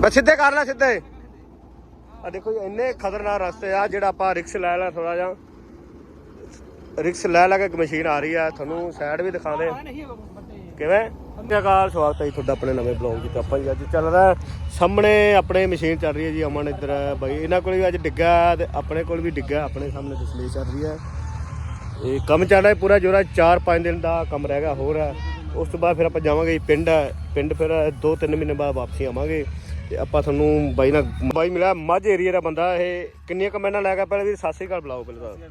ਬਸ ਸਿੱਧੇ ਕਰ ਲੈ ਸਿੱਧੇ। ਆ ਦੇਖੋ ਜੀ ਇੰਨੇ ਖਤਰਨਾਕ ਰਸਤੇ ਆ ਜਿਹੜਾ ਆਪਾਂ ਰਿਕਸ ਲੈ ਲੈ ਥੋੜਾ ਜਿਹਾ। ਰਿਕਸ ਲੈ ਲੈ ਕੇ ਇੱਕ ਮਸ਼ੀਨ ਆ ਰਹੀ ਆ ਤੁਹਾਨੂੰ ਸਾਈਡ ਵੀ ਦਿਖਾ ਦੇ। ਕਿਵੇਂ? ਸਤਿਕਾਰ ਸਵਾਗਤ ਹੈ ਤੁਹਾਡਾ ਆਪਣੇ ਨਵੇਂ ਬਲੌਗ ਵਿੱਚ। ਆਪਾਂ ਜੀ ਅੱਜ ਚੱਲ ਰਿਹਾ ਸਾਹਮਣੇ ਆਪਣੇ ਮਸ਼ੀਨ ਚੱਲ ਰਹੀ ਹੈ ਜੀ ਅਮਨ ਇੱਧਰ ਬਾਈ ਇਹਨਾਂ ਕੋਲ ਵੀ ਅੱਜ ਡਿੱਗਾ ਤੇ ਆਪਣੇ ਕੋਲ ਵੀ ਡਿੱਗਾ ਆਪਣੇ ਸਾਹਮਣੇ ਡਿਸਪਲੇ ਚੱਲ ਰਹੀ ਹੈ। ਇਹ ਕੰਮ ਚੱਲ ਰਿਹਾ ਪੂਰਾ ਜੋਰਾ 4-5 ਦਿਨ ਦਾ ਕੰਮ ਰਹਿ ਗਿਆ ਹੋਰ ਹੈ। ਉਸ ਤੋਂ ਬਾਅਦ ਫਿਰ ਆਪਾਂ ਜਾਵਾਂਗੇ ਪਿੰਡ ਪਿੰਡ ਫਿਰ 2-3 ਮਹੀਨੇ ਬਾਅਦ ਵਾਪਸੀ ਆਵਾਂਗੇ ਤੇ ਆਪਾਂ ਤੁਹਾਨੂੰ ਬਾਈ ਨਾਲ ਬਾਈ ਮਿਲਿਆ ਮੱਝ ਏਰੀਆ ਦਾ ਬੰਦਾ ਇਹ ਕਿੰਨੀਆਂ ਕਮੈਨਾਂ ਲੈ ਗਿਆ ਪਹਿਲਾਂ ਵੀ ਸ੍ਰੀ ਅਕਾਲ ਬੁਲਾਓ ਪਹਿਲਾਂ ਤਾਂ।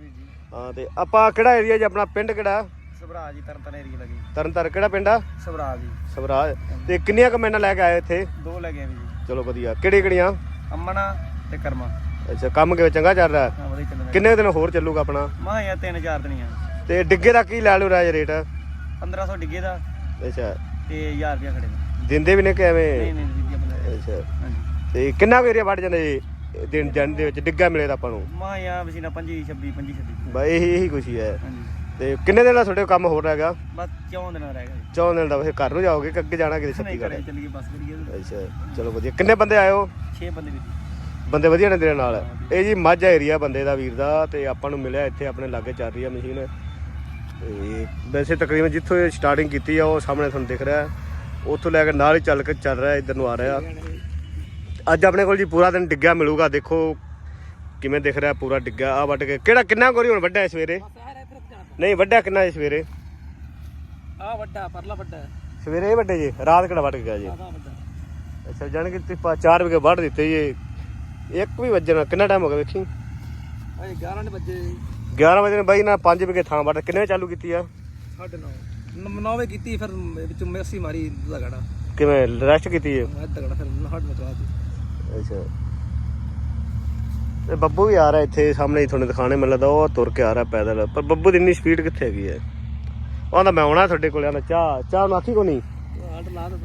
ਹਾਂ ਤੇ ਆਪਾਂ ਕਿਹੜਾ ਏਰੀਆ ਜੀ ਆਪਣਾ ਪਿੰਡ ਕਿਹੜਾ? ਸਭਰਾ ਜੀ ਤਰਨ ਤਰਨ ਏਰੀਆ ਲੱਗੀ ਤਰਨਤਾਰਨ ਕਿਹੜਾ ਪਿੰਡ ਆ? ਸਭਰਾ ਜੀ। ਸਵਰਾਜ ਤੇ ਕਿੰਨੀਆਂ ਕਮੈਨਾਂ ਲੈ ਕੇ ਆਏ ਇੱਥੇ? ਦੋ ਲੱਗੇ ਵੀ ਜੀ। ਚਲੋ ਵਧੀਆ। ਕਿਹੜੀ ਕਿਹੜੀਆਂ? ਅਮਨਾ ਤੇ ਕਰਮਾ। ਅੱਛਾ ਕੰਮ ਕਿਵੇਂ? ਚੰਗਾ ਚੱਲ ਰਿਹਾ ਕਿੰਨੇ ਦਿਨ ਹੋਰ ਚੱਲੂਗਾ ਆਪਣਾ? ਮਾਂ ਯਾ ਤਿੰਨ ਚਾਰ ਦਿਨੀਆਂ ਤੇ ਡਿੱਗੇ ਦਾ ਕੀ ਲੈ ਲੂ ਰਾਜ ਰੇਟ? 1500 ਡਿੱਗੇ ਦਾ। ਅੱਛਾ। ਤੇ 1000 ਰੁਪਿਆ ਖੜੇ ਦਾ ਦਿੰਦੇ ਵੀ ਨੇ ਨਹੀਂ ਕਿਵੇਂ ਨਹੀਂ ਜੀ ਆਪਣਾ। ਅੱਛਾ। ਹਾਂਜੀ। ਤੇ ਕਿੰਨਾ ਕੁ ਏਰੀਆ ਵੱਢ ਜਾਂਦਾ ਜੀ? ਦਿਨ ਜਨ ਦੇ ਵਿੱਚ ਡਿੱਗਾ ਮਿਲੇ ਤਾਂ ਆਪਾਂ ਨੂੰ? ਮਾਂ ਯਾ ਵਸੀਨਾ 25 26 25 26 ਬਸ ਇਹੀ ਇਹੀ ਕੁਛ ਹੀ। ਹਾਂਜੀ। ਤੇ ਕਿੰਨੇ ਦਿਨ ਦਾ ਤੁਹਾਡੇ ਕੋਲ ਕੰਮ ਹੋ ਰਿਹਾ ਹੈਗਾ ਬਸ 14 ਦਿਨ ਰਹਿ ਗਏ ਚੌਂ ਦਿਨ ਦਾ ਫਿਰ ਘਰ ਨੂੰ ਜਾਓਗੇ ਕਿ ਅੱਗੇ ਜਾਣਾ ਕਿਤੇ ਨਹੀਂ ਛੱਤੀਗੜ੍ਹ ਕਰੇ ਚੱਲੀਏ ਬਸ ਕਰੀਏ। ਅੱਛਾ ਚਲੋ ਵਧੀਆ। ਕਿੰਨੇ ਬੰਦੇ ਆਏ ਹੋ? 6 ਬੰਦੇ ਵੀ ਜੀ। ਬੰਦੇ ਵਧੀਆ ਨੇ ਤੇਰੇ ਨਾਲ? ਇਹ ਜੀ ਮਾਝਾ ਏਰੀਆ ਬੰਦੇ ਦਾ ਵੀਰ ਦਾ ਤੇ ਆਪਾਂ ਨੂੰ ਮਿਲਿਆ ਇੱਥੇ ਆਪਣੇ ਲਾਗੇ ਚੱਲ ਰਹੀ ਆ ਮਸ਼ੀਨ। ਤੇ ਵੈਸੇ ਤਕਰੀਬਨ ਜਿੱਥੋਂ ਇਹ ਸਟਾਰਟਿੰਗ ਕੀਤੀ ਆ ਉਹ ਸਾਹਮਣੇ ਤੁਹਾਨੂੰ ਦਿਖ ਰਿਹਾ। ਉੱਥੋਂ ਲੈ ਕੇ ਨਾਲ ਹੀ ਚੱਲ ਕੇ ਚੱਲ ਰਿਹਾ ਇੱਧਰ ਨੂੰ ਆ ਰਿਹਾ। ਅੱਜ ਆਪਣੇ ਕੋਲ ਜੀ ਪੂਰਾ ਦਿਨ ਡਿੱਗਾ ਮਿਲੂਗਾ ਦੇਖੋ ਕਿਵੇਂ ਦਿਖ ਰਿਹਾ ਪੂਰਾ ਡਿੱਗਾ ਆ ਵੱਢ ਕੇ। ਕਿਹੜਾ ਕਿੰਨਾ ਗੋਰੀ ਹੁਣ ਵੱਡਾ ਹੈ ਸਵੇਰੇ? ਨਹੀਂ ਵੱਡਾ ਕਿੰਨਾ ਹੈ ਸਵੇਰੇ? ਆ ਵੱਡਾ ਪਰਲਾ ਵੱਡਾ ਸਵੇਰੇ ਇਹ ਵੱਡੇ ਜੀ ਰਾਤ ਕਿਹੜਾ ਕੇ ਗਿਆ ਜੀ? ਵੱਡਾ ਅੱਛਾ ਜਾਣ ਕਿ ਤੁਸੀਂ 4 ਵਜੇ ਵੱਢ ਦਿੱਤੇ ਜੀ। ਇੱਕ ਵੀ ਵੱਜਣਾ ਕਿੰਨਾ ਟਾਈਮ ਹੋ ਗਿਆ ਵੇਖੀ? ਅਜੇ 11 ਵਜੇ। 11 ਵਜੇ ਨੇ ਬਾਈ ਨਾ 5 ਵਜੇ ਥਾਂ ਵੱਢ ਕਿੰਨੇ ਵਜੇ ਚਾਲੂ ਕੀਤੀ ਆ? 9:30 9 ਵਜੇ ਕੀਤੀ ਫਿਰ ਵਿੱਚੋਂ ਮੈਸੀ ਮਾਰੀ ਲਗੜਾ ਕਿਵੇਂ ਰੈਸਟ ਕੀਤੀ ਹੈ ਮੈਂ ਤਗੜਾ ਫਿਰ ਹਟ ਮਚਵਾ ਦਿੱਤੀ ਅੱਛਾ। ਤੇ ਬੱਬੂ ਵੀ ਆ ਰਿਹਾ ਇੱਥੇ ਸਾਹਮਣੇ ਹੀ ਤੁਹਾਨੂੰ ਦਿਖਾਣੇ ਮੈਨੂੰ ਲੱਗਦਾ ਉਹ ਤੁਰ ਕੇ ਆ ਰਿਹਾ ਪੈਦਲ। ਪਰ ਬੱਬੂ ਦੀ ਇੰਨੀ ਸਪੀਡ ਕਿੱਥੇ ਹੈਗੀ ਹੈ? ਉਹ ਆਂਦਾ ਮੈਂ ਆਉਣਾ ਤੁਹਾਡੇ ਕੋਲ ਆਂਦਾ ਚਾਹ ਚਾਹ ਨਾਥੀ ਕੋ ਨਹੀਂ ਆਰਡਰ ਲਾ ਦੇ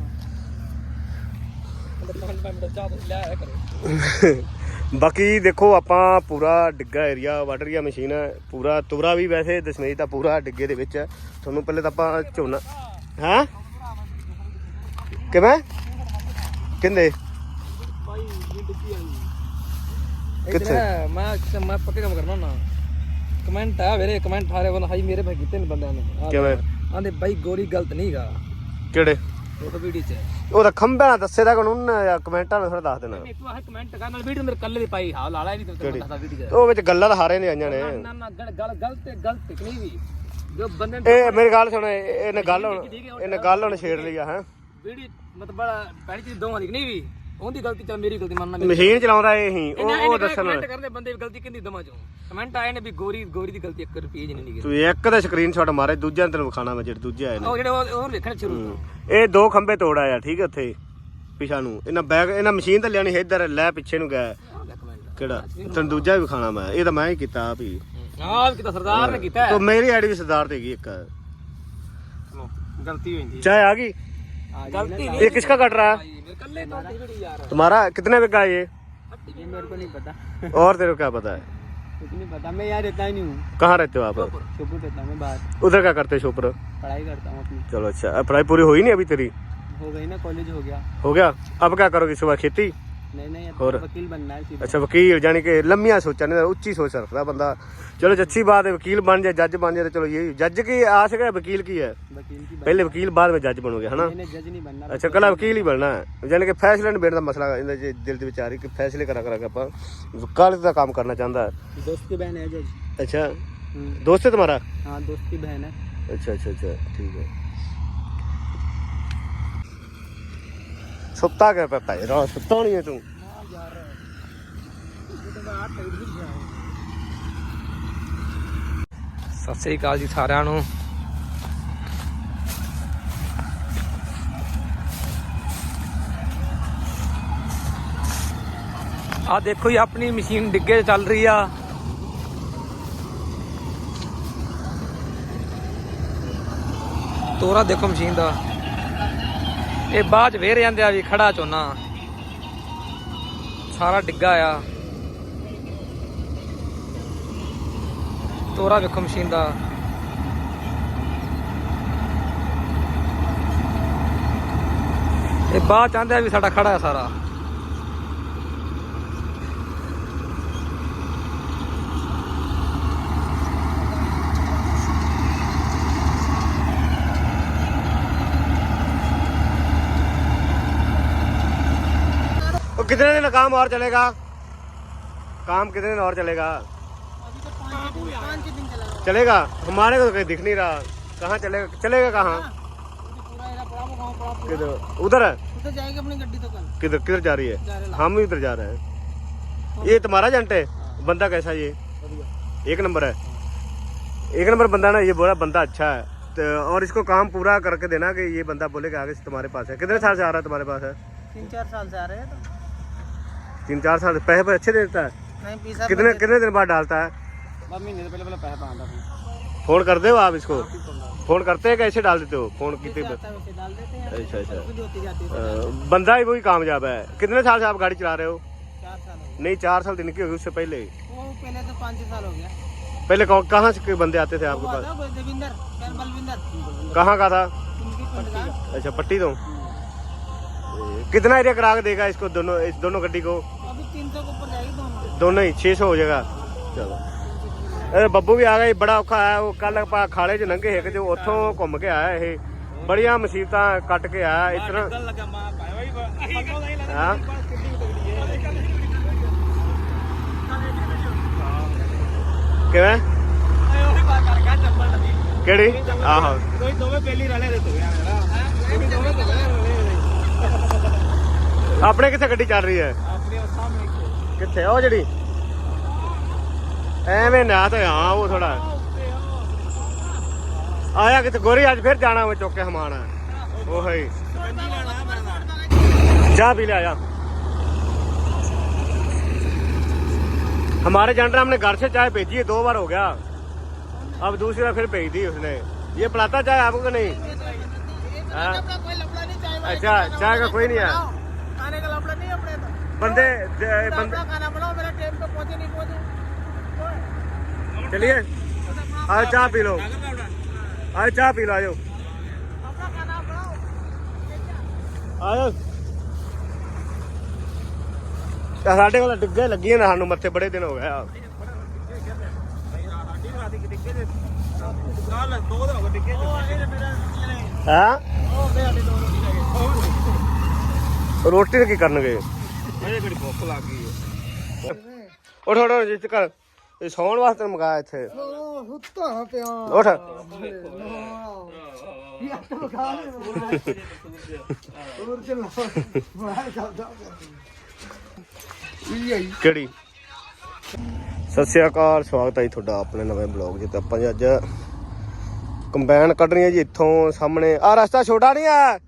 ਚਾਹ ਲੈ ਆਇਆ ਕਰੋ। ਬਾਕੀ ਦੇਖੋ ਆਪਾਂ ਪੂਰਾ ਡਿੱਗਾ ਏਰੀਆ ਵੱਢ ਰਹੀ ਆ ਮਸ਼ੀਨ ਪੂਰਾ ਤੁਰਾ ਵੀ ਵੈਸੇ ਦਸ਼ਮੇਸ਼ ਤਾਂ ਪੂਰਾ ਡਿੱਗੇ ਦੇ ਵਿੱਚ ਹੈ। ਤੁਹਾਨੂੰ ਪਹਿਲੇ ਤਾਂ ਆਪਾਂ ਝੋਨਾ ਹਾਂ? ਕਿਵੇਂ? ਕਿੰਦੇ? ਕਿੱਥੇ? ਮੈਂ ਮੈਂ ਪੱਕੇ ਕੰਮ ਕਰਨਾ ਨਾ ਕਮੈਂਟ ਆ ਵੀਰੇ ਕਮੈਂਟ ਆ ਰਹੇ ਹਾਈ ਮੇਰੇ ਭਾਈ ਕੀਤੇ ਨੇ ਬੰਦਿਆਂ ਨੇ ਕਿਵੇਂ? ਆਂਦੇ ਬਾਈ ਗੋਰੀ ਗਲਤ ਨਹੀਂਗਾ ਕਿਹੜੇ? ਉਹ ਤਾਂ ਵੀਡੀਓ ਚ। ਉਹ ਤਾਂ ਖੰਭਿਆਂ ਨਾਲ ਦੱਸੇ ਦਾ ਕਾਨੂੰਨ ਜਾਂ ਕਮੈਂਟਾਂ ਨਾਲ ਥੋੜਾ ਦੱਸ ਦੇਣਾ। ਤੂੰ ਆਹ ਕਮੈਂਟ ਕਰ ਨਾਲ ਵੀਡੀਓ ਮੇਰੇ ਕੱਲੇ ਦੀ ਪਾਈ ਹਾਂ ਲਾਲਾ ਨਹੀਂ ਤੈਨੂੰ ਦੱਸਦਾ ਵੀਡੀਓ ਚ ਉਹ ਵਿੱਚ ਗੱਲਾਂ ਤਾਂ ਹਾਰੇ ਨੇ ਆਈਆਂ ਨੇ। ਨਾ ਨਾ ਗਲ ਗਲ ਗਲਤ ਹੈ, ਗਲਤ ਹੈ, ਨਹੀਂ ਵੀ। ਜੋ ਬੰਦੇ ਇਹ ਮੇਰੀ ਗੱਲ ਸੁਣ ਇਹ- ਇਹਨੇ ਗੱਲ ਹੁਣ ਇਹਨੇ ਗੱਲ ਹੁਣ ਛੇੜ ਲਈ ਆ ਹੈ। ਵੀਡੀਓ ਮਤਲਬ ਪਹਿਲੀ ਚੀਜ਼ ਦੋਵਾਂ ਦੀ ਨਹੀਂ ਵੀ? ਉਹਦੀ ਗਲਤੀ ਚੱਲ ਮੇਰੀ ਗਲਤੀ ਮੰਨਣਾ ਮਸ਼ੀਨ ਚਲਾਉਂਦਾ ਇਹ ਹੀ ਉਹ ਉਹ ਦੱਸਣ ਕਮੈਂਟ ਕਰਦੇ ਬੰਦੇ ਗਲਤੀ ਕਿੰਦੀ ਦਮਾਂ ਚੋਂ। ਕਮੈਂਟ ਆਏ ਨੇ ਵੀ ਗੋਰੀ ਗੋਰੀ ਦੀ ਗਲਤੀ 1 ਰੁਪਏ ਜੀ ਨਹੀਂ ਗਈ ਤੂੰ ਇੱਕ ਦਾ ਸਕਰੀਨਸ਼ਾਟ ਮਾਰੇ ਦੂਜਾ ਤੈਨੂੰ ਵਿਖਾਣਾ ਮੈਂ ਜਿਹੜੇ ਦੂਜੇ ਆਏ ਨੇ। ਉਹ ਜਿਹੜੇ ਉਹ ਉਹ ਵੇਖਣ ਸ਼ੁਰੂ ਇਹ ਦੋ ਖੰਭੇ ਤੋੜ ਆਇਆ ਠੀਕ ਹੈ ਉੱਥੇ ਪਿਛਾ ਨੂੰ। ਇਹਨਾਂ ਬੈਗ ਇਹਨਾਂ ਮਸ਼ੀਨ ਤਾਂ ਲਿਆਣੀ ਇੱਧਰ ਲੈ ਪਿੱਛੇ ਨੂੰ ਗਿਆ ਕਿਹੜਾ? ਤੈਨੂੰ ਦੂਜਾ ਵੀ ਵਿਖਾਣਾ ਮੈਂ ਇਹ ਤਾਂ ਮੈਂ ਹੀ ਕੀਤਾ ਆਪ ਹੀ। ਆਹ ਕਿਤਾ ਸਰਦਾਰ ਨੇ ਕੀਤਾ। ਤੋ ਮੇਰੀ ਆਈਡੀ ਵੀ ਸਰਦਾਰ ਤੇ ਗਈ ਇੱਕ। ਗਲਤੀ ਹੋਈ ਚਾਹ आ ये किसका कट रहा है? तुम्हारा? कितने बिका है ये? मेरे को नहीं पता। और तेरे को क्या पता है? कहाँ रहते हो आप? बाहर। उधर क्या करते हो शोपुर? पढ़ाई करता हूँ चलो अच्छा। पढ़ाई पूरी हुई नहीं अभी तेरी? हो गई ना कॉलेज हो गया। हो गया? अब क्या करोगे? सुबह खेती? ਨਹੀਂ ਵਕੀਲ ਬਣਨਾ ਹੈ ਅੱਛਾ ਵਕੀਲ ਜਾਨੀ ਕਿ ਲੰਮੀਆਂ ਸੋਚਾਂ ਨੇ ਉੱਚੀ ਸੋਚ ਰੱਖਦਾ ਬੰਦਾ। ਚਲੋ ਅੱਛੀ ਬਾਤ ਹੈ ਵਕੀਲ ਬਣ ਜਾਏ ਜੱਜ ਬਣ ਜਾਏ ਚਲੋ ਇਹ ਜੱਜ ਕੀ ਆਸ਼ਕ ਹੈ ਵਕੀਲ ਕੀ ਹੈ? ਪਹਿਲੇ ਵਕੀਲ ਬਾਅਦ ਵਿੱਚ ਜੱਜ ਬਣੋਗੇ ਹਨਾ? ਅੱਛਾ ਕੱਲਾ ਵਕੀਲ ਹੀ ਬਣਨਾ ਜਾਨੀ ਕਿ ਫੈਸਲੇ ਨਿਬੇੜਨ ਦਾ ਮਸਲਾ ਇਹਦੇ ਜੇ ਦਿਲ ਦੇ ਵਿਚਾਰ ਕਿ ਫੈਸਲੇ ਕਰਾ ਕਰਾ ਕੇ ਆਪਾਂ ਵਕਾਲਤ ਦਾ ਕੰਮ ਕਰਨਾ ਚਾਹੁੰਦਾ ਹੈ। ਬਹਿਨ ਹੈ ਜੱਜ। ਅੱਛਾ। ਦੋਸਤ ਹੈ ਤੁਹਾਡਾ? ਹਾਂ ਦੋਸਤ ਬਹਿਨ ਹੈ। ਅੱਛਾ ਅੱਛਾ ਅੱਛਾ ਠੀਕ ਹੈ। ਸੁੱਤਾ ਗਿਆ ਪਾਪਾ ਰਾਤ ਸੁੱਤਾ ਨਹੀਂ ਤੂੰ। ਸਤਿ ਸ੍ਰੀ ਅਕਾਲ ਜੀ ਸਾਰਿਆਂ ਨੂੰ। ਆ ਦੇਖੋ ਜੀ, ਆਪਣੀ ਮਸ਼ੀਨ ਡਿੱਗੇ ਚੱਲ ਰਹੀ ਆ। ਤੋਰਾ ਦੇਖੋ ਮਸ਼ੀਨ ਦਾ। ਇਹ ਬਾਅਦ ਚ ਵੇਰ ਜਾਂਦੇ ਆ ਵੀ ਖੜਾ ਝੋਨਾ। ਸਾਰਾ ਡਿੱਗਾ ਆ। ਤੋਰਾ ਵੇਖੋ ਮਸ਼ੀਨ ਦਾ। ਇਹ ਬਾਅਦ ਚਾਹੁੰਦੇ ਆ ਵੀ ਸਾਡਾ ਖੜਾ ਹੈ ਸਾਰਾ। वो कितने दिन काम और चलेगा? काम कितने दिन और चलेगा? चला चलेगा? हमारे को तो कहीं दिख नहीं रहा। कहाँ चलेगा? चलेगा कहाँ? किधर? उधर है? तो किधर किधर जा रही है? हम भी उधर जा रहे हैं। ये तुम्हारा एजेंट है? बंदा कैसा ये? एक नंबर है। एक नंबर बंदा ना, ये बोला बंदा अच्छा है। तो और इसको काम पूरा करके देना कि ये बंदा बोले कि आगे तुम्हारे पास है। कितने साल से आ रहा है तुम्हारे पास है? तीन चार साल से आ रहे हैं तो। तीन चार साल से पैसे पे अच्छे देता है नहीं पीसा कितने कितने दिन बाद डालता है महीने पहले पहले पैसा पाता फोन कर दो आप इसको फोन करते हैं कैसे डाल देते हो फोन कितने आता है वैसे डाल देते हैं अच्छा अच्छा खुद होती जाती है अ, बंदा ही वही कामयाब है कितने साल से आप गाड़ी चला रहे हो चार साल हो नहीं चार साल दिन की होगी उससे पहले गए वो पहले तो पाँच छह साल हो गया पहले कहाँ कहाँ से के बंदे आते थे आपके वो पास आता है देविंदर क्या बलविंदर कहाँ का था उनकी पिंड का अच्छा पट्टी तो कितना एरिया करा के देगा इसको दोनों इस दोनों गड्डी को अभी तीन सौ के ऊपर जाएगी दोनों दोनों ही 600 ਹੋ ਜਾਏਗਾ ਚਲੋ ਇਹ ਬੱਬੂ ਵੀ ਆ ਗਿਆ ਜੀ, ਬੜਾ ਔਖਾ ਹੈ ਉਹ ਕੱਲ ਆਪਾਂ ਖਾਲੇ 'ਚ ਲੰਘੇ ਹੈਗੇ ਜੋ ਉੱਥੋਂ ਘੁੰਮ ਕੇ ਆਇਆ ਇਹ ਬੜੀਆਂ ਮੁਸੀਬਤਾਂ ਕੱਟ ਕੇ ਆਇਆ ਇਤਨਾ ਲੱਗਾ ਮਾਂ ਪਾਇਆ ਬਾਈ ਹਾਂ ਕਿਵੇਂ ਉਹੀ ਬਾਤ ਕਰ ਗਿਆ ਚੱਪਲ ਲੱਗੀ ਕਿਹੜੀ ਆਹੋ ਕੋਈ ਦੋਵੇਂ ਪਹਿਲੀ ਰਲੇ ਦੇ ਤੋ ਯਾਰ ਕੋਈ ਦੋਵੇਂ ਤੇ ਰਲੇ ਆਪਣੇ ਕਿੱਥੇ ਗੱਡੀ ਚੱਲ ਰਹੀ ਹੈ ਆਪਣੇ ਉਹ ਸਾਹਮਣੇ ਕਿੱਥੇ ਉਹ ਜਿਹੜੀ ਐਵੇਂ ਨਾ ਤਾਂ ਹਾਂ ਉਹ ਥੋੜਾ ਆਇਆ ਕਿਤੇ ਗੋਰੀ ਅੱਜ ਫਿਰ ਜਾਣਾ ਉਹ ਚੁੱਕ ਕੇ ਹਮਾਨ ਉਹ ਹੈ जा पी ले आया हमारे जनर हमने घर से चाय भेजी है दो बार हो गया अब दूसरी बार फिर भेज दी उसने ये पिलाता चाय आपको कि नहीं हाँ? अपना कोई लफड़ा नहीं चाय वाय अच्छा का चाय का कोई नहीं है खाने का लफड़ा नहीं अपने तो बंदे ज- अपना बंदे खाना बनाओ मेरा टाइम पे पहुंचे नहीं पहुंचे चलिए आज चाय पी लो आज चाय पी लो आजो अपना खाना बनाओ ਆਜੋ ਤਾਂ ਸਾਡੇ ਕੋਲ ਡਿੱਗੇ ਲੱਗੀਆਂ ਨੇ ਸਾਨੂੰ ਮੱਥੇ ਬੜੇ ਦਿਨ ਹੋ ਗਏ ਆ ਨਾਲ ਦੋ ਦਿਨ ਹੋ ਗਏ ਟਿੱਕੇ ਹਾਂ ਰੋਟੀ ਨਾਲ ਕੀ ਕਰਨਗੇ ਮੇਰੇ ਕਿਹੜੀ ਉਠ ਉਠ ਜਿੱਤ ਕਰ। ਇਹ ਸੌਣ ਵਾਸਤੇ ਮਗਾ ਇੱਥੇ। ਉਠ। ਕਿਹੜੀ? ਸਤਿ ਸ਼੍ਰੀ ਅਕਾਲ ਸਵਾਗਤ ਹੈ ਤੁਹਾਡਾ ਆਪਣੇ ਨਵੇਂ ਬਲੌਗ ਜਿੱਤੇ ਆਪਾਂ ਜੀ ਅੱਜ ਕੰਬਾਈਨ ਕੱਢਣੀ ਹੈ ਜੀ ਇੱਥੋਂ ਸਾਹਮਣੇ। ਆ ਰਸਤਾ ਛੋਟਾ ਨਹੀਂ ਆ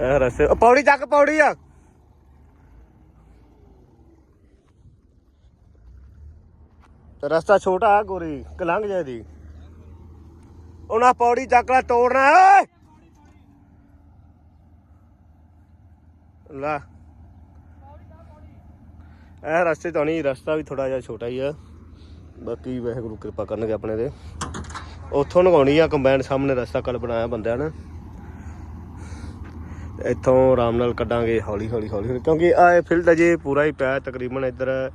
ਇਹ ਰਸਤੇ ਉਹ ਪੌੜੀ ਚੱਕ, ਪੌੜੀ ਆ। ਰਸਤਾ ਛੋਟਾ ਆ ਗੋਰੀ, ਕਿ ਲੰਘ ਉਹਨਾਂ ਪੌੜੀ ਚੱਕ ਲੈ, ਤੋੜਨਾ, ਓਏ! ਲਾ। ਇਹ ਰਸਤੇ ਤੋਂ ਨਹੀਂ, ਰਸਤਾ ਵੀ ਥੋੜਾ ਜਿਹਾ ਛੋਟਾ ਹੀ ਆ। ਬਾਕੀ ਵਾਹਿਗੁਰੂ ਕਿਰਪਾ ਕਰਨਗੇ ਆਪਣੇ ਤੇ। ਉੱਥੋਂ ਲਗਾਉਣੀ ਆ, ਕੰਬਾਈਨ ਸਾਹਮਣੇ ਰਸਤਾ ਕੱਲ ਬਣਾਇਆ ਬੰਦਿਆਂ ਨੇ। ਇੱਥੋਂ ਆਰਾਮ ਨਾਲ ਕੱਢਾਂਗੇ ਹੌਲੀ ਹੌਲੀ ਹੌਲੀ ਹੌਲੀ। ਕਿਉਂਕਿ ਆ ਫੀਲਡ ਅਜੇ ਪੂਰਾ ਹੀ ਪਿਆ, ਤਕਰੀਬਨ ਇੱਧਰ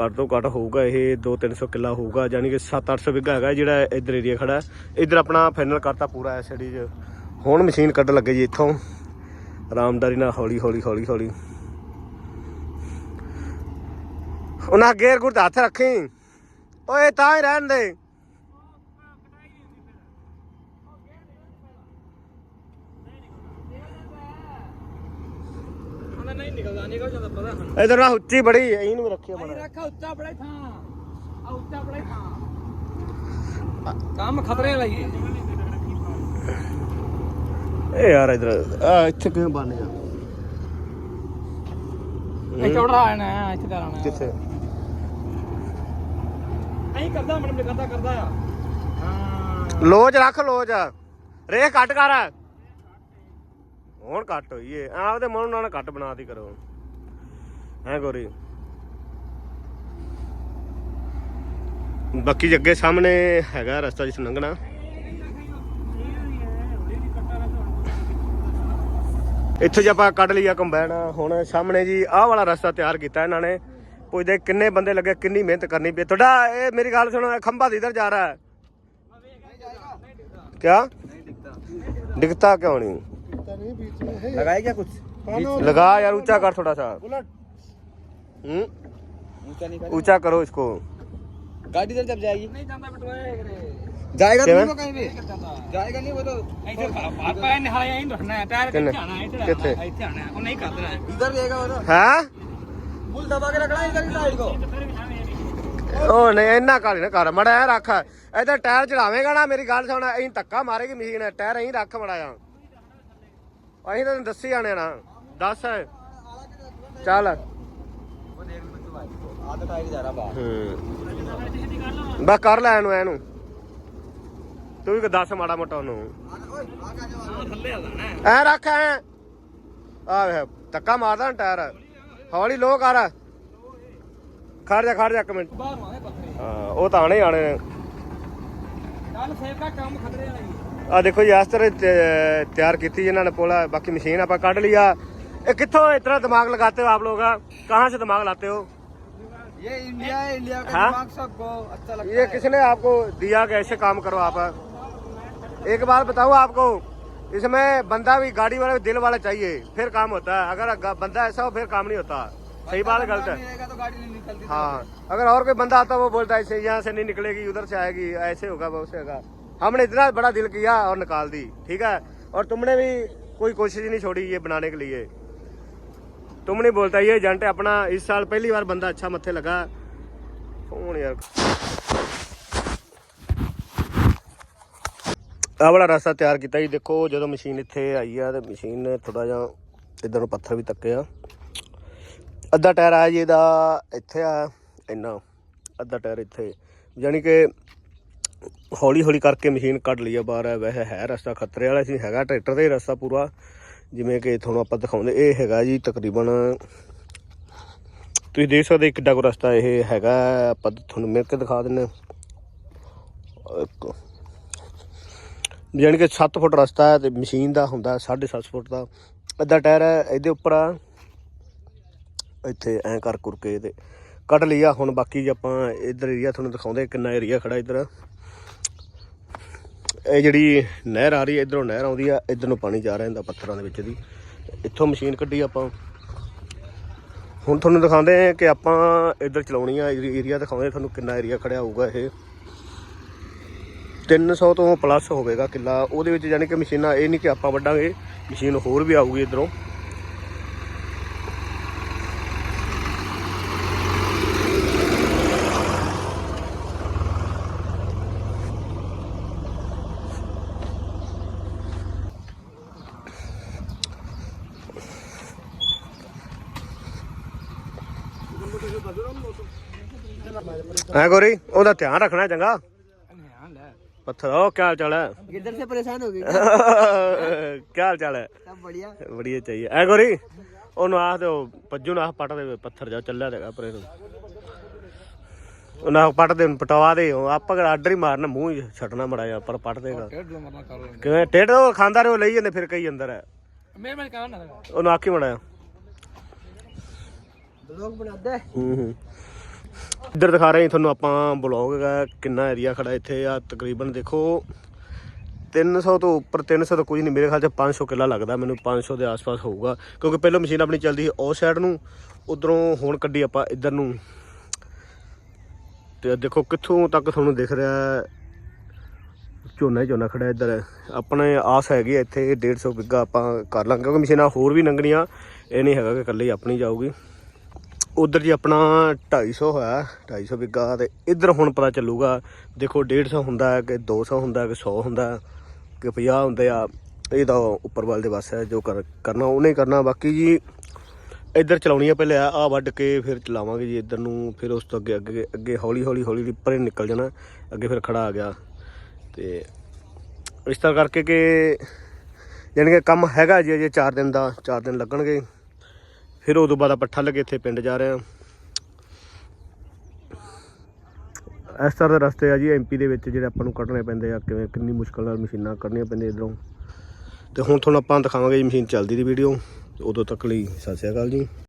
ਘੱਟ ਤੋਂ ਘੱਟ ਹੋਊਗਾ ਇਹ 2-300 ਕਿੱਲਾ ਹੋਊਗਾ ਯਾਨੀ ਕਿ 7-800 ਵਿਗਾ ਹੈਗਾ ਜਿਹੜਾ ਇੱਧਰ ਏਰੀਆ ਖੜਾ ਇੱਧਰ ਆਪਣਾ ਫਾਈਨਲ ਕਰਤਾ ਪੂਰਾ ਐਸ ਡੀ 'ਚ। ਹੁਣ ਮਸ਼ੀਨ ਕੱਢਣ ਲੱਗੇ ਜੀ ਇੱਥੋਂ। ਆਰਾਮਦਾਰੀ ਨਾਲ ਹੌਲੀ ਹੌਲੀ ਹੌਲੀ ਹੌਲੀ। ਉਹਨਾਂ ਗੇਰ ਗੁਰ ਹੱਥ ਰੱਖੀ। ਓਏ ਤਾਂ ਹੀ ਰਹਿਣ ਦੇ। ਨਹੀਂ ਨਿਕਲਦਾ ਨਿਕਲ ਜਾਂਦਾ ਪਤਾ ਸਾਨੂੰ। ਇਧਰ ਨਾ ਉੱਚੀ ਬੜੀ ਇਹਨੂੰ ਵੀ ਰੱਖਿਆ ਬਣਾ ਰੱਖਾ ਉੱਚਾ ਬੜਾ ਥਾਂ। ਆ ਉੱਚਾ ਬੜਾ ਥਾਂ। ਕੰਮ ਖਤਰੇ ਹੀ ਹੈ ਇਹ ਯਾਰ ਇਧਰ ਆ ਇੱਥੇ ਕਿਵੇਂ ਬਾਨੇ ਆ? ਇਹ ਚੌੜਾ ਆਣਾ ਇੱਥੇ ਦਾ ਆਣਾ ਕਿੱਥੇ? ਐਂ ਕਰਦਾ ਮਨ ਕਰਦਾ ਕਰਦਾ ਆ। ਹਾਂ। ਲੋਜ ਰੱਖ ਲੋਜ ਰੇ ਕੱਟ ਕਰ। ਹੁਣ ਕੱਟ ਹੋਈ ਏ। ਤੇ ਮਨ ਨਾਲ ਕੱਟ ਬਣਾਤੀ ਕਰੋ। ਹੈ ਗੋਰੀ? ਬਾਕੀ ਜੱਗੇ ਸਾਹਮਣੇ ਹੈਗਾ ਰਸਤਾ ਜਿਸ ਲੰਘਣਾ। ਇੱਥੇ ਜੇ ਆਪਾਂ ਕੱਢ ਲਿਆ ਕੰਬਾਈਨ, ਹੁਣ ਸਾਹਮਣੇ ਜੀ ਆਹ ਵਾਲਾ ਰਸਤਾ ਤਿਆਰ ਕੀਤਾ ਇਹਨਾਂ ਨੇ। ਪੁੱਛਦੇ ਕਿੰਨੇ ਬੰਦੇ ਲੱਗੇ, ਕਿੰਨੀ ਮਿਹਨਤ ਕਰਨੀ ਪਈ। ਤੁਹਾਡਾ ਇਹ ਮੇਰੀ ਗੱਲ ਸੁਣੋ ਖੰਭਾ ਦੀ ਇਧਰ ਜਾ ਰਿਹਾ। ਹੈ ਕਿਆ ਦਿਖਤਾ ਕਿਉਂ ਨਹੀਂ? पता नहीं बीच में है क्या कुछ? लगा यार ऊँचा कर थोड़ा सा। हम्म? ऊँचा करो इसको। गाड़ी जब जाएगी। नहीं जाएगा नहीं वो कहीं भी। जाएगा नहीं वो तो ऐसे इधर है। नहीं तो। हाँ? दबा के रखना इधर साइड को। ओ नहीं इन्ना काली ना कर। मड़ा रख इधर टायर चढ़ावेगा ना मेरी गल सुन अहीं धक्का मारेगी मशीन। टायर अहीं रख मड़ा यार। ਅਸੀਂ ਤਾਂ ਦੱਸੀ ਜਾਣੇ ਨਾ। ਦੱਸ। ਚੱਲ। ਉਹ ਦੇਖ ਕਰ ਲੈ ਇਹਨੂੰ ਇਹਨੂੰ। ਤੂੰ ਵੀ ਦੱਸ ਮਾੜਾ ਮੋਟਾ ਉਹਨੂੰ। ਐ ਰੱਖ ਐ। ਆ ਵੇ, ਧੱਕਾ ਮਾਰਦਾ ਟਾਇਰ। ਹੌਲੀ ਲੋ ਕਰ। ਖੜ ਜਾ ਖੜ ਜਾ ਇੱਕ ਮਿੰਟ। ਉਹ ਤਾਂ ਆਣੇ ਆਣੇ ਨੇ। ਸੇਵ ਦਾ ਕੰਮ ਖਤਰੇ ਵਾਲਾ ਆ ਦੇਖੋ ਜੀ ਇਸ ਤਰ੍ਹਾਂ ਤੇ- ਤਿਆਰ ਕੀਤੀ ਜੀ ਇਹਨਾਂ ਨੇ ਪੋਲਾ ਬਾਕੀ ਮਸ਼ੀਨ ਆਪਾਂ ਕੱਢ ਲਿਆ ਇਹ ਕਿੱਥੋਂ ਇਤਨਾ ਦਿਮਾਗ लगाते हो आप लोग कहाँ से दिमाग लाते हो ये इंडिया है इंडिया का हाँ? दिमाग सबको अच्छा लगता ये है किसने आपको दिया कि ऐसे काम करो आप एक बात बताऊँ आपको इसमें बंदा भी गाड़ी वाला भी दिल वाला चाहिए फिर काम होता है अगर ग- बंदा ऐसा हो फिर काम नहीं होता सही बात है, गलत है नहीं रहेगा तो गाड़ी नहीं निकलती हाँ अगर और कोई बंदा आता वो बोलता है ऐसे यहाँ से नहीं निकलेगी उधर से आएगी ऐसे होगा वो से होगा हमने इतना बड़ा दिल किया और निकाल दी ठीक है और तुमने भी कोई कोशिश नहीं छोड़ी ये बनाने के लिए तुम नहीं बोलता ये एजेंट है अपना इस साल पहली बार बंदा अच्छा मत्थे लगा कौन यार ਆਹ ਵਾਲਾ ਰਸਤਾ ਤਿਆਰ ਕੀਤਾ ਜੀ ਦੇਖੋ ਜਦੋਂ ਮਸ਼ੀਨ ਇੱਥੇ ਆਈ ਆ ਤੇ ਮਸ਼ੀਨ ਨੇ ਥੋੜਾ ਜਿਹਾ ਇਧਰ ਨੂੰ ਪੱਥਰ ਵੀ ਤੱਕੇ ਆ ਅੱਧਾ ਟਾਇਰ ਆਇਆ ਜੀ ਇਹਦਾ ਇੱਥੇ ਆ ਇੰਨਾ ਅੱਧਾ ਟਾਇਰ ਇੱਥੇ ਯਾਨੀ ਕਿ ਹੌਲੀ ਹੌਲੀ ਕਰਕੇ ਮਸ਼ੀਨ ਕੱਢ ਲਈ ਆ ਬਾਹਰ। ਹੈ ਵੈਸੇ ਹੈ ਰਸਤਾ ਖਤਰੇ ਵਾਲਾ ਸੀ ਹੈਗਾ ਟਰੈਕਟਰ ਦਾ ਹੀ ਰਸਤਾ ਪੂਰਾ। ਜਿਵੇਂ ਕਿ ਤੁਹਾਨੂੰ ਆਪਾਂ ਦਿਖਾਉਂਦੇ, ਇਹ ਹੈਗਾ ਜੀ ਤਕਰੀਬਨ ਤੁਸੀਂ ਦੇਖ ਸਕਦੇ ਕਿੱਡਾ ਕੋ ਰਸਤਾ ਇਹ ਹੈਗਾ। ਆਪਾਂ ਤੁਹਾਨੂੰ ਮਿਲ ਕੇ ਦਿਖਾ ਦਿੰਨੇ ਇੱਕ ਯਾਨੀ ਕਿ 7 ਫੁੱਟ ਰਸਤਾ ਹੈ ਤੇ ਮਸ਼ੀਨ ਦਾ ਹੁੰਦਾ 7.5 ਫੁੱਟ ਦਾ। ਅੱਧਾ ਟਾਇਰ ਹੈ, ਇਹਦੇ ਉੱਪਰ ਆ। ਇੱਥੇ ਐਂ ਕਰ ਕੁਰ ਕੇ ਤੇ ਕੱਢ ਲਿਆ ਹੁਣ ਬਾਕੀ ਜੇ ਆਪਾਂ ਇਧਰ ਏਰੀਆ ਤੁਹਾਨੂੰ ਦਿਖਾਉਂਦੇ ਕਿੰਨਾ ਏਰੀਆ ਖੜਾ ਇਧਰ। ਇਹ ਜਿਹੜੀ ਨਹਿਰ ਆ ਰਹੀ ਹੈ, ਇਧਰੋਂ ਨਹਿਰ ਆਉਂਦੀ ਆ, ਇਧਰ ਨੂੰ ਪਾਣੀ ਜਾ ਰਿਹਾ ਹੁੰਦਾ ਪੱਥਰਾਂ ਦੇ ਵਿੱਚ ਦੀ ਇੱਥੋਂ ਮਸ਼ੀਨ ਕੱਢੀ ਆਪਾਂ। ਹੁਣ ਤੁਹਾਨੂੰ ਦਿਖਾਉਂਦੇ ਆ ਕਿ ਆਪਾਂ ਇਧਰ ਚਲਾਉਣੀ ਆ ਏਰੀਆ ਦਿਖਾਉਂਦੇ ਤੁਹਾਨੂੰ ਕਿੰਨਾ ਏਰੀਆ ਖੜਿਆ ਹੋਊਗਾ ਇਹ। 300 ਤੋਂ ਪਲੱਸ ਹੋਵੇਗਾ ਕਿੱਲਾ। ਉਹਦੇ ਵਿੱਚ ਯਾਨੀ ਕਿ ਮਸ਼ੀਨਾਂ, ਇਹ ਨਹੀਂ ਕਿ ਆਪਾਂ ਵੱਢਾਂਗੇ, ਮਸ਼ੀਨ ਹੋਰ ਵੀ ਆਊਗੀ ਇਧਰੋਂ। ਐ ਗੋਰੀ? ਉਹਦਾ ਧਿਆਨ ਰੱਖਣਾ ਚੰਗਾ। ਪੱਥਰ ਉਹ ਕੀ ਹਾਲ ਹੈ? ਕਿੱਧਰ ਸੇ ਪਰੇਸ਼ਾਨ ਹੋ ਗਏ ਕੀ ਹਾਲ ਹੈ? ਸਭ ਬੜੀਆ ਬੜੀਆ ਚਾਹੀਏ। ਐ ਗੋਰੀ? ਉਹਨੂੰ ਆਖ ਦਿਓ ਪੱਜੂ ਨਾ ਪੱਟ ਦੇ ਪੱਥਰ ਜਾ ਚੱਲਿਆ ਤੇਗਾ ਪਰੇ ਨੂੰ। ਉਹਨਾਂ ਪੱਟ ਦੇ ਪਟਵਾ ਦੇ। ਆਪਾਂ ਕਿਹੜਾ ਆਰਡਰ ਹੀ ਮਾਰਨਾ ਮੂੰਹ ਹੀ ਛੱਡਣਾ ਮੜਾ ਜਾ ਪਰ ਪੱਟ ਦੇਗਾ। ਕਿਵੇਂ? ਟੇਡ ਉਹ ਖਾਂਦਾ ਰਹੋ ਲਈ ਜਾਂਦੇ ਫਿਰ ਕਈ ਅੰਦਰ ਹੈ ਮੇਰੇ ਮੈਂ ਕਹਾਂ ਨਾ ਉਹਨੂੰ ਆਖੀ ਮੜਾ ਬਲੌਗ ਬਣਾਦਾ ਹੂੰ ਹੂੰ। ਇੱਧਰ ਦਿਖਾ ਰਹੇ ਹਾਂ ਤੁਹਾਨੂੰ ਆਪਾਂ ਬਲੌਗ ਕਿੰਨਾ ਏਰੀਆ ਖੜਾ ਇੱਥੇ ਆ, ਤਕਰੀਬਨ ਦੇਖੋ। 300 ਤੋਂ ਉੱਪਰ 300 ਤੋਂ ਕੁਝ ਨਹੀਂ, ਮੇਰੇ ਖਿਆਲ ਚ 500 ਕਿੱਲਾ ਲੱਗਦਾ, ਮੈਨੂੰ 500 ਦੇ ਆਸ-ਪਾਸ ਹੋਊਗਾ। ਕਿਉਂਕਿ ਪਹਿਲਾਂ ਮਸ਼ੀਨ ਆਪਣੀ ਚੱਲਦੀ ਸੀ ਉਸ ਸਾਈਡ ਨੂੰ, ਉਧਰੋਂ ਹੁਣ ਕੱਢੀ ਆਪਾਂ ਇੱਧਰ ਨੂੰ। ਤੇ ਦੇਖੋ ਕਿੱਥੋਂ ਤੱਕ ਤੁਹਾਨੂੰ ਦਿਖ ਰਿਹਾ ਝੋਨਾ ਹੀ ਝੋਨਾ ਖੜਾ ਇੱਧਰ। ਆਪਣੇ ਆਸ ਹੈਗੀ ਹੈ ਇੱਥੇ 150 ਬਿੱਗਾ ਆਪਾਂ ਕਰ ਲਾਂਗੇ, ਕਿਉਂਕਿ ਮਸ਼ੀਨਾਂ ਹੋਰ ਵੀ ਲੰਘਣੀਆਂ। ਇਹ ਨਹੀਂ ਹੈਗਾ ਕਿ ਇਕੱਲੇ ਆਪਣੀ ਜਾਊਗੀ। ਉਧਰ ਜੀ ਆਪਣਾ 250 ਹੋਇਆ 250 ਬਿੱਗਾ ਤੇ ਇੱਧਰ ਹੁਣ ਪਤਾ ਚੱਲੂਗਾ, ਦੇਖੋ 150 ਹੁੰਦਾ ਹੈ ਕਿ 200 ਹੁੰਦਾ ਹੈ ਕਿ 100 ਹੁੰਦਾ ਹੈ, ਕਿ 50 ਹੁੰਦੇ ਆ, ਇਹ ਤਾਂ ਉੱਪਰ ਵਾਲ ਦੇ ਬਸ ਹੈ, ਜੋ ਕਰ- ਕਰਨਾ ਉਹਨੇ ਕਰਨਾ, ਬਾਕੀ ਜੀ ਇੱਧਰ ਚਲਾਉਣੀ ਆ ਪਹਿਲੇ ਆ ਵੱਢ ਕੇ ਫਿਰ ਚਲਾਵਾਂਗੇ ਜੀ ਇੱਧਰ ਨੂੰ, ਫਿਰ ਉਸ ਤੋਂ ਅੱਗੇ ਅੱਗੇ ਅੱਗੇ ਹੌਲੀ ਹੌਲੀ ਹੌਲੀ ਹੌਲੀ ਪਰੇ ਨਿਕਲ ਜਾਣਾ, ਅੱਗੇ ਫਿਰ ਖੜਾ ਆ ਗਿਆ, ਤੇ ਇਸ ਤਰ੍ਹਾਂ ਕਰਕੇ ਕਿ ਯਾਨੀ ਕਿ ਕੰਮ ਹੈਗਾ ਜੀ ਅਜੇ 4 ਦਿਨ ਦਾ 4 ਦਿਨ ਲੱਗਣਗੇ। ਫਿਰ ਉਦੋਂ ਬਾਅਦ ਆਪਾਂ ਠੱਲ ਕੇ ਇੱਥੇ ਪਿੰਡ ਜਾ ਰਹੇ ਹਾਂ। ਇਸ ਤਰ੍ਹਾਂ ਦੇ ਰਸਤੇ ਆ ਜੀ ਐਮਪੀ ਦੇ ਵਿੱਚ ਜਿਹੜੇ ਆਪਾਂ ਨੂੰ ਕੱਢਣੇ ਪੈਂਦੇ ਆ, ਕਿਵੇਂ ਕਿੰਨੀ ਮੁਸ਼ਕਲ ਨਾਲ ਮਸ਼ੀਨਾਂ ਕੱਢਣੀਆਂ ਪੈਂਦੀਆਂ ਇਧਰੋਂ। ਤੇ ਹੁਣ ਤੁਹਾਨੂੰ ਆਪਾਂ ਦਿਖਾਵਾਂਗੇ ਜੀ ਮਸ਼ੀਨ ਚੱਲਦੀ ਦੀ ਵੀਡੀਓ ਉਦੋਂ ਤੱਕ ਲਈ ਸਤਿ ਸ਼੍ਰੀ ਅਕਾਲ ਜੀ।